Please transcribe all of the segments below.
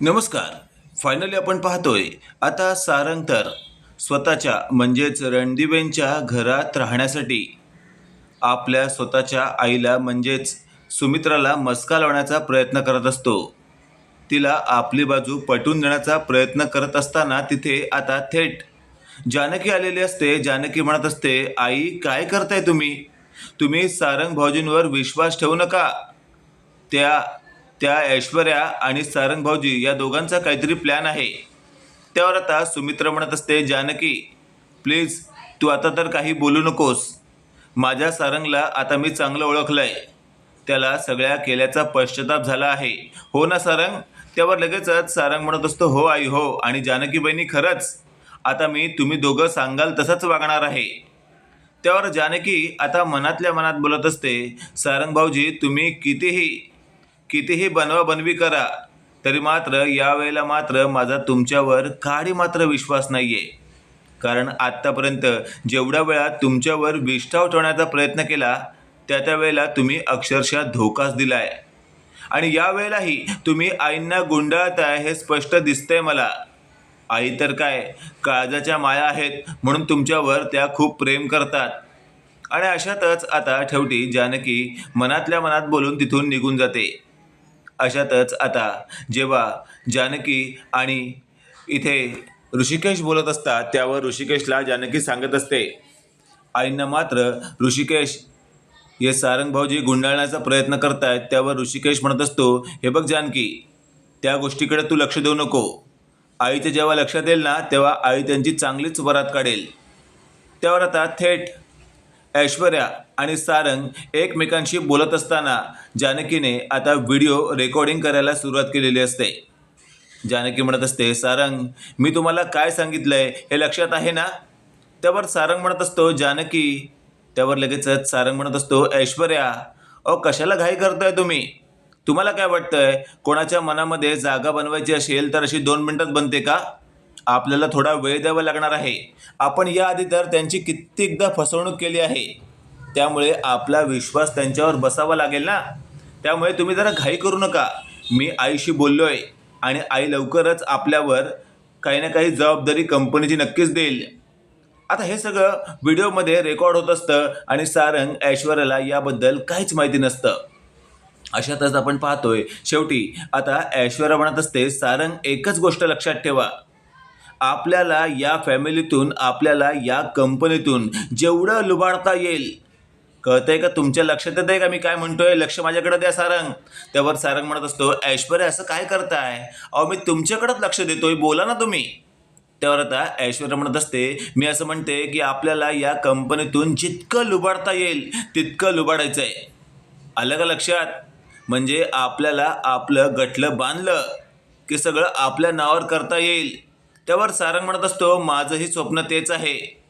नमस्कार. फायनली आपण पाहतोय आता सारंग तर स्वतःच्या म्हणजेच रणदीबेंच्या घरात राहण्यासाठी. आपल्या स्वतःच्या आईला म्हणजेच सुमित्राला मस्का लावण्याचा प्रयत्न करत असतो. तिला आपली बाजू पटवून देण्याचा प्रयत्न करत असताना तिथे आता थेट जानकी आलेली असते. जानकी म्हणत असते आई काय करताय तुम्ही? तुम्ही सारंग भाऊजींवर विश्वास ठेवू नका. त्या त्या ऐश्वर्या आणि सारंग भाऊजी या दोघांचा काहीतरी प्लॅन आहे. त्यावर आता सुमित्रा म्हणत असते जानकी प्लीज तू आता तर काही बोलू नकोस. माझ्या सारंगला आता मी चांगलं ओळखलंय. त्याला सगळ्या केल्याचा पश्चाताप झाला आहे. हो ना सारंग? त्यावर लगेचच सारंग म्हणत असतो हो आई हो आणि जानकी बहिणी खरंच. आता मी तुम्ही दोघं सांगाल तसंच वागणार आहे. त्यावर जानकी आता मनातल्या मनात बोलत असते सारंग भाऊजी तुम्ही कितीही कितीही बनवा बनवी करा. तरी मात्र यावेळेला मात्र माझा तुमच्यावर काही मात्र विश्वास नाही आहे कारण आत्तापर्यंत जेवढ्या वेळा तुमच्यावर विष्ठाव ठेवण्याचा प्रयत्न केला त्या त्या वेळेला तुम्ही अक्षरशः धोकाच दिला आहे आणि यावेळेलाही तुम्ही आईंना गुंडाळताय हे स्पष्ट दिसतंय मला. आई तर काय काळजाच्या माया आहेत म्हणून तुमच्यावर त्या खूप प्रेम करतात. आणि अशातच आता ठेवटी जानकी मनातल्या मनात बोलून तिथून निघून जाते. अशातच आता जेव्हा जानकी आणि इथे ऋषिकेश बोलत असतात त्यावर ऋषिकेशला जानकी सांगत असते. आईंना मात्र ऋषिकेश हे सारंग भाऊजी गुंडाळण्याचा प्रयत्न करतायत त्यावर ऋषिकेश म्हणत असतो हे बघ जानकी त्या गोष्टीकडे तू लक्ष देऊ नको. आईचं जेव्हा लक्षात येईल ना तेव्हा आई त्यांची चांगलीच वरात काढेल. त्यावर आता थेट ऐश्वर्या आणि सारंग एकमेकांशी बोलत असताना जानकीने आता व्हिडिओ रेकॉर्डिंग करायला सुरुवात केलेली असते. जानकी म्हणत असते सारंग मी तुम्हाला काय सांगितलंय हे लक्षात आहे ना? त्यावर सारंग म्हणत असतो जानकी. त्यावर लगेचच सारंग म्हणत असतो ऐश्वर्या अहो कशाला घाई करताय तुम्ही? तुम्हाला काय वाटतंय? कोणाच्या मनामध्ये जागा बनवायची असेल तर अशी दोन मिनटात बनते का? आपल्याला थोडा वेळ द्यावा लागणार आहे. आपण याआधी तर त्यांची कित्येकदा फसवणूक केली आहे. त्यामुळे आपला विश्वास त्यांच्यावर बसावा लागेल ना? त्यामुळे तुम्ही जरा घाई करू नका. मी आईशी बोललो आहे आणि आई लवकरच आपल्यावर काही ना काही जबाबदारी कंपनीची नक्कीच देईल. आता हे सगळं व्हिडिओमध्ये रेकॉर्ड होत असतं आणि सारंग ऐश्वर्याला याबद्दल काहीच माहिती नसतं. अशातच आपण पाहतोय शेवटी. आता ऐश्वर्या म्हणत असते सारंग एकच गोष्ट लक्षात ठेवा. आपल्याला या फॅमिलीतून आपल्याला या कंपनीतून जेवढं लुबाडता येईल. कळतंय का? तुमच्या लक्षात येत आहे का? मी काय म्हणतोय? लक्ष माझ्याकडे द्या सारंग. त्यावर सारंग म्हणत असतो ऐश्वर्या असं काय करताय? अहो मी तुमच्याकडंच लक्ष देतोय. बोला ना तुम्ही. त्यावर आता ऐश्वर्या म्हणत असते मी असं म्हणते की आपल्याला या कंपनीतून जितकं लुबाडता येईल तितकं लुबाडायचं आहे आलं का लक्षात? म्हणजे आपल्याला आपलं गठलं बांधलं की सगळं आपल्या नावावर करता येईल. त्यावर सारंग म्हणत असतो माझंही स्वप्न तेच आहे.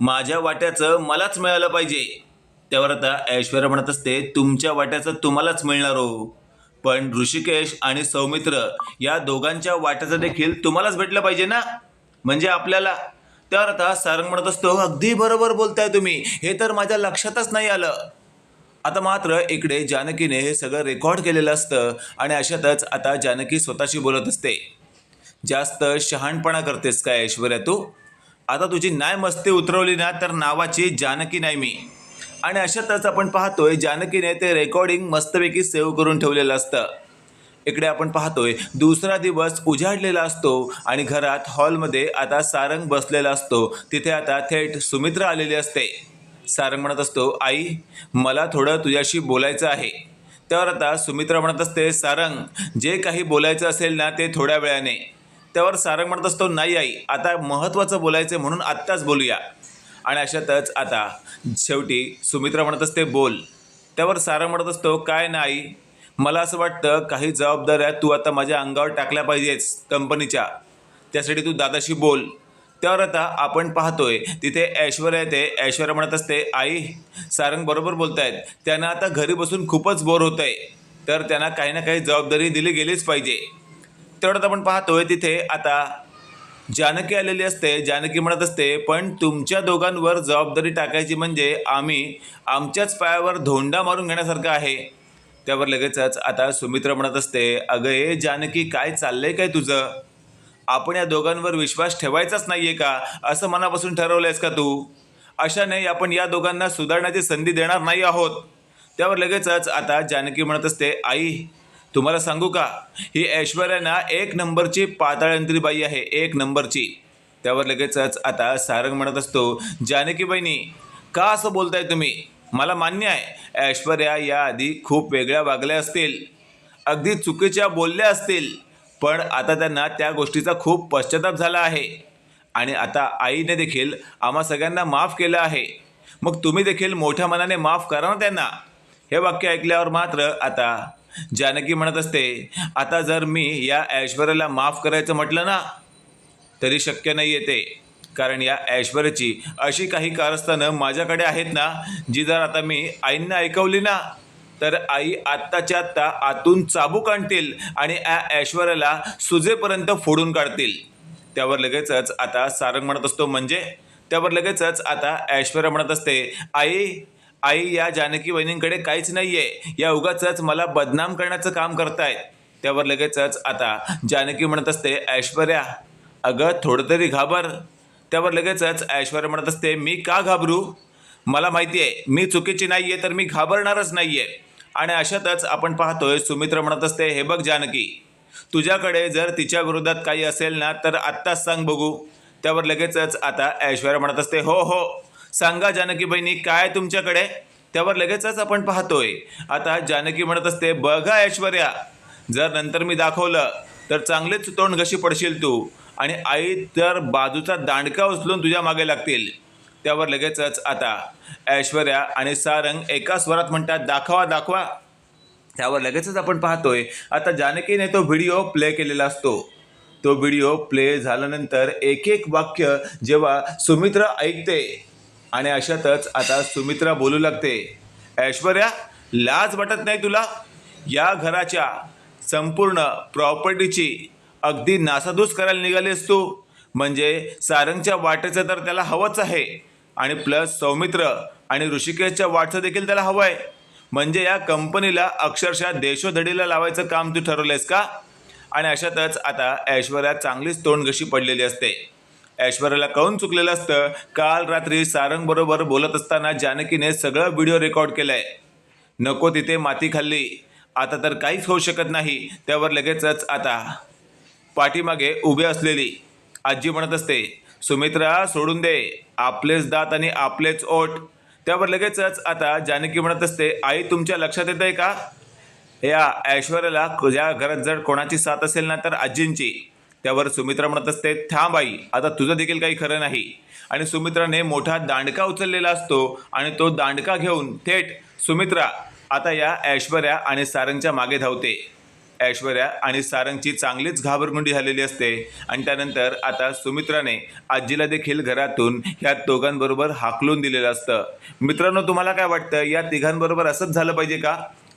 माझ्या वाट्याचं मलाच मिळालं पाहिजे. त्यावर आता ऐश्वर्या म्हणत असते तुमच्या वाट्याचं तुम्हालाच मिळणार हो. पण ऋषिकेश आणि सौमित्र या दोघांच्या वाट्याचं देखील तुम्हालाच भेटलं पाहिजे ना? म्हणजे आपल्याला. त्यावर आता सारंग म्हणत असतो अगदी बरोबर बोलताय तुम्ही. हे तर माझ्या लक्षातच नाही आलं. आता मात्र इकडे जानकीने हे सगळं रेकॉर्ड केलेलं असतं आणि अशातच आता जानकी स्वतःशी बोलत असते. जास्त शहाणपणा करतेस काय ऐश्वर्या तू? आता तुझी नाय मस्ती उतरवली ना तर नावाची जानकी नाही मी. आणि अशातच आपण पाहतोय जानकीने ते रेकॉर्डिंग मस्तपैकी सेव्ह करून ठेवलेलं असतं. इकडे आपण पाहतोय दुसरा दिवस उजाडलेला असतो आणि घरात हॉलमध्ये आता सारंग बसलेला असतो. तिथे आता थेट सुमित्रा आलेली असते. सारंग म्हणत असतो आई मला थोडं तुझ्याशी बोलायचं आहे. त्यावर आता सुमित्रा म्हणत असते सारंग जे काही बोलायचं असेल ना ते थोड्या वेळाने. त्यावर सारंग म्हणत असतो नाही आई आता महत्त्वाचं बोलायचं आहे म्हणून आत्ताच बोलूया. आणि अशातच आता शेवटी सुमित्रा म्हणत असते बोल. त्यावर सारंग म्हणत असतो काय नाही मला असं वाटतं काही जबाबदाऱ्या तू आता माझ्या अंगावर टाकल्या पाहिजेस कंपनीच्या. त्यासाठी तू दादाशी बोल. त्यावर आता आपण पाहतोय तिथे ऐश्वर्या येते. ऐश्वर्या म्हणत असते आई सारंग बरोबर बोलतायत. त्यांना आता घरी बसून खूपच बोर होत आहे तर त्यांना काही ना काही जबाबदारी दिली गेलीच पाहिजे. तेवढ्यात आपण पाहतोय तिथे आता जानकी आलेली असते जानकी म्हणत असते पण तुमच्या दोघांवर जबाबदारी टाकायची म्हणजे आम्ही आमच्याच पायावर धोंडा मारून घेण्यासारखं आहे. त्यावर लगेचच आता सुमित्र म्हणत असते अगं ए जानकी काय चाललंय काय तुझं? आपण या दोघांवर विश्वास ठेवायचाच नाहीये का? असं मनापासून ठरवलंयस का तू? अशाने आपण या दोघांना सुधारण्याची संधी देणार नाही आहोत. त्यावर लगेचच आता जानकी म्हणत असते आई तुम्हाला सांगू का? ही ऐश्वर्या ना एक नंबरची पाताळंत्री बाई आहे एक नंबरची. त्यावर लगेचच आता सारंग म्हणत असतो जानकी बहिणी का असं बोलताय तुम्ही? मला मान्य आहे ऐश्वर्या याआधी खूप वेगळ्या वागल्या असतील. अगदी चुकीच्या बोलल्या असतील. पण आता त्यांना त्या गोष्टीचा खूप पश्चाताप झाला आहे. आणि आता आईने देखील आम्हा सगळ्यांना माफ केलं आहे. मग तुम्ही देखील मोठ्या मनाने माफ करा ना त्यांना. हे वाक्य ऐकल्यावर मात्र आता जानकी म्हणत असते आता जर मी या ऐश्वर्याला माफ करायचं म्हटलं ना तरी शक्य नाही येते कारण या ऐश्वर्याची अशी काही कारस्थानं माझ्याकडे आहेत ना जी जर आता मी आईंना ऐकवली ना तर आई आत्ताच्या आत्ता आतून चाबूक आणतील आणि या ऐश्वर्याला सुजेपर्यंत फोडून काढतील. त्यावर लगेचच आता सारंग म्हणत असतो म्हणजे? त्यावर लगेचच आता ऐश्वर्या म्हणत असते आई आई या जानकी वहिनींकडे काहीच नाही आहे या उगाच मला बदनाम करण्याचं काम करतायत. त्यावर लगेचच आता जानकी म्हणत असते ऐश्वर्या अगं थोडं तरी घाबर. त्यावर लगेचच ऐश्वर्या म्हणत असते मी का घाबरू? मला माहिती आहे मी चुकीची नाही आहे तर मी घाबरणारच नाही आहे आणि अशातच आपण पाहतोय सुमित्र म्हणत असते हे बघ जानकी तुझ्याकडे जर तिच्या विरोधात काही असेल ना तर आत्ताच सांग बघू. त्यावर लगेचच आता ऐश्वर्या म्हणत असते हो हो सांगा जानकी बहिणी काय तुमच्याकडे? त्यावर लगेचच आपण पाहतोय. आता जानकी म्हणत असते बघा ऐश्वर्या जर नंतर मी दाखवलं तर चांगलेच तोंड घशी पडशील तू आणि आई तर बाजूचा दांडका उचलून तुझ्या मागे लागतील. त्यावर लगेचच आता ऐश्वर्या आणि सारंग एका स्वरात म्हणतात दाखवा दाखवा. त्यावर लगेचच आपण पाहतोय आता जानकीने तो व्हिडिओ प्ले केलेला असतो. तो व्हिडिओ प्ले झाल्यानंतर एक एक वाक्य जेव्हा सुमित्र ऐकते आणि अशातच आता सुमित्रा बोलू लागते. ऐश्वर्या लाज वाटत नाही तुला? या घराच्या संपूर्ण प्रॉपर्टीची अगदी नासाधूस करायला निघालीस तू. म्हणजे सारंगच्या वाटेचं तर त्याला हवंच आहे. आणि प्लस सौमित्र आणि ऋषिकेशच्या वाटचं देखील त्याला हवं आहे. म्हणजे या कंपनीला अक्षरशः देशोधडीला लावायचं काम तू ठरवलंयस का? आणि अशातच आता ऐश्वर्या चांगलीच तोंडघशी पडलेली असते. ऐश्वर्याला कळून चुकलेलं असतं? काल रात्री सारंगबरोबर बोलत असताना जानकीने सगळं व्हिडिओ रेकॉर्ड केलंय. नको तिथे माती खाल्ली. आता तर काहीच होऊ शकत नाही. त्यावर लगेचच आता पाठीमागे उभे असलेली आजी म्हणत असते सुमित्रा सोडून दे. आपलेच दात आणि आपलेच ओठ. त्यावर लगेचच आता जानकी म्हणत असते आई तुमच्या लक्षात येत आहे का? या ऐश्वर्याला ज्या घरात जर कोणाची साथ असेल ना तर आजींची. त्यावर सुमित्रा म्हणत असते थांब आई आता तुझं देखील काही खरं नाही. आणि सुमित्राने मोठा दांडका उचललेला असतो आणि तो दांडका घेऊन थेट सुमित्रा आता या ऐश्वर्या आणि सारंगच्या मागे धावते. ऐश्वर्या आणि सारंगची चांगलीच घाबरगुंडी झालेली असते आणि त्यानंतर आता सुमित्राने आजीला देखील घरातून ह्या दोघांबरोबर हाकलून दिलेलं असतं. मित्रांनो तुम्हाला काय वाटतं? या तिघांबरोबर असंच झालं पाहिजे का?